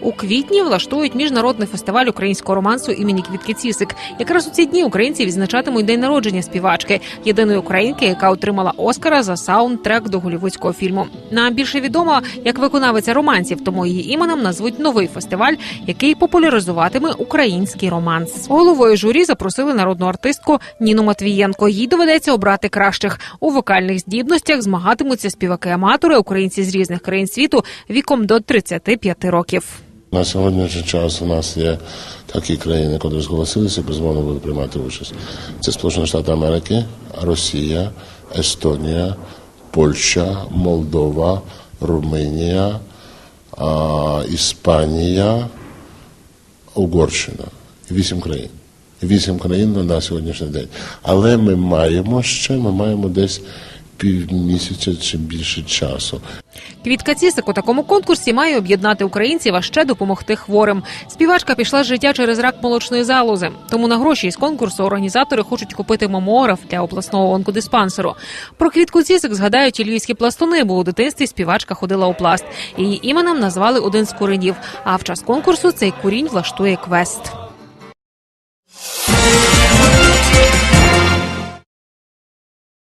У квітні влаштують міжнародний фестиваль українського романсу імені Квітки Цісик. Якраз у ці дні українці відзначатимуть день народження співачки, єдиної українки, яка отримала Оскара за саундтрек до голівудського фільму. Нам більше відома як виконавиця романсів, тому її іменем назвуть новий фестиваль, який популяризуватиме український романс. Головою журі запросили народну артистку Ніну Матвієнко. Їй доведеться обрати кращих у вокальних здібностях. Змагатимуться співаки-аматори, українці з різних країн світу віком до 35 років. На сьогоднішній час у нас є такі країни, які зголосилися, безумовно будуть приймати участь. Це Сполучені Штати Америки, Росія, Естонія, Польща, Молдова, Румунія, Іспанія, Угорщина. Вісім країн. Вісім країн на сьогоднішній день. Але ми маємо ще, ми маємо десь півмісяця чи більше часу. Квітка Цісик у такому конкурсі має об'єднати українців, а ще допомогти хворим. Співачка пішла з життя через рак молочної залози. Тому на гроші із конкурсу організатори хочуть купити мамограф для обласного онкодиспансеру. Про квітку Цісик згадають і львівські пластуни, бо у дитинстві співачка ходила у пласт. Її іменем назвали один з куренів. А в час конкурсу цей курінь влаштує квест.